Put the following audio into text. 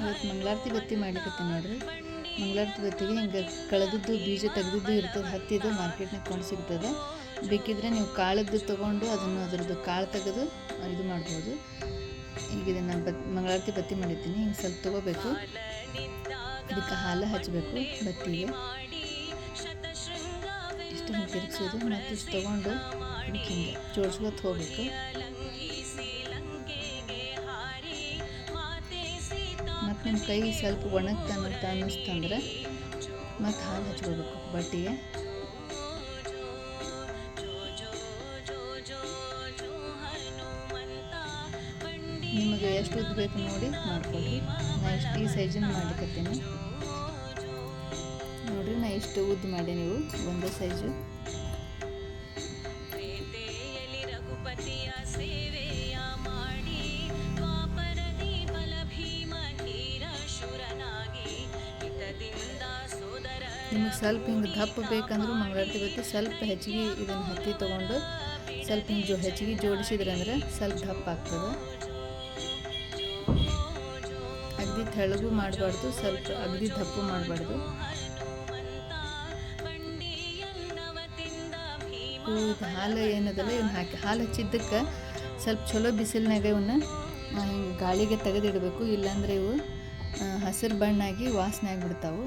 ಇವತ್ತು ಮಂಗಳಾರತಿ ಬತ್ತಿ ಮಾಡ್ಲಿಕ್ಕೆ ನೋಡ್ರಿ. ಮಂಗಳಾರತಿ ಬತ್ತಿಗೆ ಹಿಂಗೆ ಕಳೆದದ್ದು ಬೀಜ ತೆಗೆದಿದ್ದು ಇರ್ತದೆ ಹತ್ತಿದ್ದು ಮಾರ್ಕೆಟ್ನಾಗ ಕೊಂಡು ಸಿಗ್ತದೆ ಬೇಕಿದ್ರೆ ನೀವು ಕಾಳದ್ದು ತೊಗೊಂಡು ಅದನ್ನು ಅದರದ್ದು ಕಾಳು ತೆಗೆದು ಇದು ಮಾಡ್ಬೋದು. ಈಗ ಇದನ್ನು ಬತ್ ಮಂಗಳಾರತಿ ಬತ್ತಿ ಮಾಡಿದ್ದೀನಿ ಹಿಂಗೆ ಸ್ವಲ್ಪ ತೊಗೋಬೇಕು. ಅದಕ್ಕೆ ಹಾಲು ಹಚ್ಚಬೇಕು ಬತ್ತಿಗೆ. ತಿರುಗಿಸೋದು ಮತ್ತು ಇಷ್ಟು ತೊಗೊಂಡು ಹಿಂಗೆ ಜೋಡಿಸ್ಕೊತ ಹೋಗ್ಬೇಕು. ಮತ್ತು ನಿಮ್ಮ ಕೈ ಸ್ವಲ್ಪ ಒಣಗ್ತಾ ಅಂತ ಅನ್ನಿಸ್ತಂದ್ರೆ ಮತ್ತು ಹಾಲು ಹಚ್ಕೋಬೇಕು ಬಟ್ಟೆಗೆ. ನಿಮಗೆ ಎಷ್ಟು ಉದ್ದ ಬೇಕು ನೋಡಿ ಮಾಡ್ಕೊಳ್ಳಿ ನಾನು ಈ ಸೈಜನ್ನು ಮಾಡ್ಲಿಕತ್ತೀನಿ. ನೋಡ್ರಿ ನಾ ಇಷ್ಟು ಉದ್ದ ಮಾಡಿ ನೀವು ಒಂದು ಸೈಜು ನಿಮಗೆ ಸ್ವಲ್ಪ ಹಿಂಗೆ ದಪ್ಪ ಬೇಕಂದ್ರೂ ಮಂಗಳಾರತಿ ಬತ್ತಿ ಸ್ವಲ್ಪ ಹೆಚ್ಚಿಗೆ ಇದನ್ನು ಹತ್ತಿ ತೊಗೊಂಡು ಸ್ವಲ್ಪ ಹಿಂಗೆ ಜೋ ಹೆಚ್ಚಿಗೆ ಜೋಡಿಸಿದ್ರೆ ಅಂದ್ರೆ ಸ್ವಲ್ಪ ದಪ್ಪ ಆಗ್ತದೆ. ಅಗ್ದಿ ತೆಳಗೂ ಮಾಡಬಾರ್ದು ಸ್ವಲ್ಪ ಅಗ್ದಿ ದಪ್ಪು ಮಾಡಬಾರ್ದು. ಇದು ಹಾಲು ಏನದಲ್ಲ ಇವನ್ನ ಹಾಕಿ ಹಾಲು ಹಚ್ಚಿದ್ದಕ್ಕೆ ಸ್ವಲ್ಪ ಚಲೋ ಬಿಸಿಲಿನಾಗ ಇವನ್ನ ಗಾಳಿಗೆ ತೆಗೆದಿಡಬೇಕು. ಇಲ್ಲಾಂದ್ರೆ ಇವು ಹಸಿರು ಬಣ್ಣಾಗಿ ವಾಸನೆ ಆಗಿಬಿಡ್ತಾವೆ.